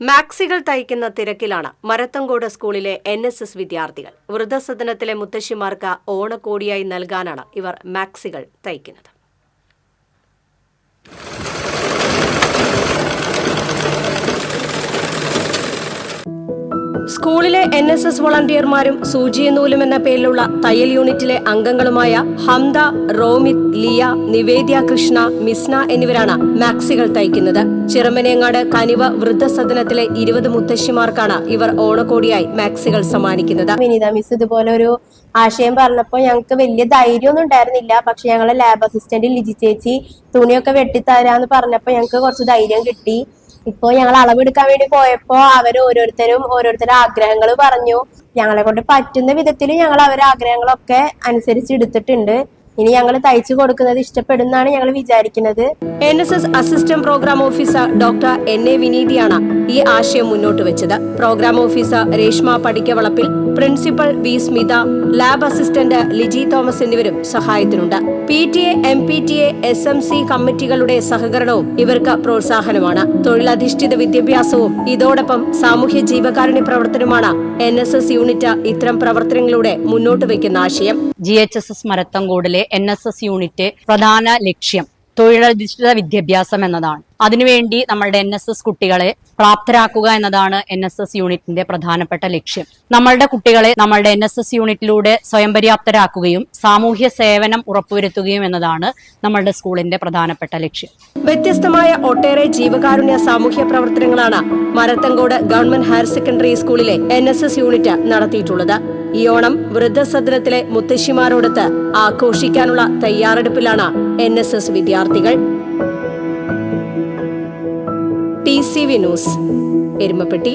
മാക്സികൾ തയ്ക്കുന്ന തിരക്കിലാണ് മരത്തങ്കോട് സ്കൂളിലെ എൻ എസ് എസ് വിദ്യാർത്ഥികൾ. വൃദ്ധസദനത്തിലെ മുത്തശ്ശിമാർക്ക് ഓണക്കോടിയായി നൽകാനാണ് ഇവർ മാക്സികൾ തയ്ക്കുന്നത്. സ്കൂളിലെ എൻ എസ് എസ് വളണ്ടിയർമാരും സൂചിയ നൂലും എന്ന പേരിലുള്ള തയ്യൽ യൂണിറ്റിലെ അംഗങ്ങളുമായ ഹംദ റോമിത് ലിയ നിവേദ്യ കൃഷ്ണ മിസ്ന എന്നിവരാണ് മാക്സികൾ തയ്ക്കുന്നത്. ചിറമനേങ്ങാട് കനിവ വൃദ്ധസദനത്തിലെ ഇരുപത് മുത്തശ്ശിമാർക്കാണ് ഇവർ ഓണക്കോടിയായി മാക്സികൾ സമ്മാനിക്കുന്നത്. വിനീത മിസ് ഇതുപോലെ ഒരു ആശയം പറഞ്ഞപ്പോൾ ഞങ്ങൾക്ക് വലിയ ധൈര്യമൊന്നും ഉണ്ടായിരുന്നില്ല. പക്ഷെ ഞങ്ങളെ ലാബ് അസിസ്റ്റന്റ് ലിജി ചേച്ചി തുണിയൊക്കെ വെട്ടിത്തരാന്ന് പറഞ്ഞപ്പോൾ ഞങ്ങൾക്ക് കുറച്ച് ധൈര്യം കിട്ടി. ഇപ്പോ ഞങ്ങൾ അളവെടുക്കാൻ വേണ്ടി പോയപ്പോ അവർ ഓരോരുത്തരും ഓരോരുത്തരുടെ ആഗ്രഹങ്ങൾ പറഞ്ഞു. ഞങ്ങളെ കൊണ്ട് പറ്റുന്ന വിധത്തിൽ ഞങ്ങൾ അവരെ ആഗ്രഹങ്ങളൊക്കെ അനുസരിച്ച് എടുത്തിട്ടുണ്ട്. ഇനി ഞങ്ങൾ തയ്ച്ചു കൊടുക്കുന്നത് ഇഷ്ടപ്പെടുന്നാണ് ഞങ്ങൾ വിചാരിക്കുന്നത്. N S S assistant programme officer doctor N A വിനീതിയാണ് ഈ ആശയം മുന്നോട്ട് വെച്ചത്. Programme officer Reshma Padikkavalappil principal V. Smitha lab assistant Liji Thomas എന്നിവരും സഹായത്തിനുണ്ട്. P T A M P T A S M C കമ്മിറ്റികളുടെ സഹകരണവും ഇവർക്ക് പ്രോത്സാഹനമാണ്. തൊഴിലധിഷ്ഠിത വിദ്യാഭ്യാസവും ഇതോടൊപ്പം സാമൂഹ്യ ജീവകാരുണ്യ പ്രവർത്തനമാണ് എൻ എസ് എസ് യൂണിറ്റ് ഇത്തരം പ്രവർത്തനങ്ങളിലൂടെ മുന്നോട്ട് വയ്ക്കുന്ന ആശയം. ജി എച്ച് എസ് എസ് മരത്തങ്കോടിലെ എൻ എസ് എസ് യൂണിറ്റ് പ്രധാന ലക്ഷ്യം. തൊഴിലധിഷ്ഠിത വിദ്യാഭ്യാസം എന്നതാണ്. അതിനുവേണ്ടി നമ്മളുടെ എൻ എസ് എസ് കുട്ടികളെ പ്രാപ്തരാക്കുക എന്നതാണ് എൻ എസ് എസ് യൂണിറ്റിന്റെ പ്രധാനപ്പെട്ട ലക്ഷ്യം. നമ്മളുടെ കുട്ടികളെ നമ്മളുടെ എൻ എസ് എസ് യൂണിറ്റിലൂടെ സ്വയം പര്യാപ്തരാക്കുകയും സാമൂഹ്യ സേവനം ഉറപ്പുവരുത്തുകയും എന്നതാണ് നമ്മളുടെ സ്കൂളിന്റെ പ്രധാനപ്പെട്ട ലക്ഷ്യം. വ്യത്യസ്തമായ ഒട്ടേറെ ജീവകാരുണ്യ സാമൂഹ്യ പ്രവർത്തനങ്ങളാണ് മരത്തങ്കോട് ഗവൺമെന്റ് ഹയർ സെക്കൻഡറി സ്കൂളിലെ എൻ യൂണിറ്റ് നടത്തിയിട്ടുള്ളത്. ഈ ഓണം വൃദ്ധസദനത്തിലെ മുത്തശ്ശിമാരോടൊത്ത് ആഘോഷിക്കാനുള്ള തയ്യാറെടുപ്പിലാണ് എൻ എസ് എസ് വിദ്യാർത്ഥികൾ. T C V news Erumapetty.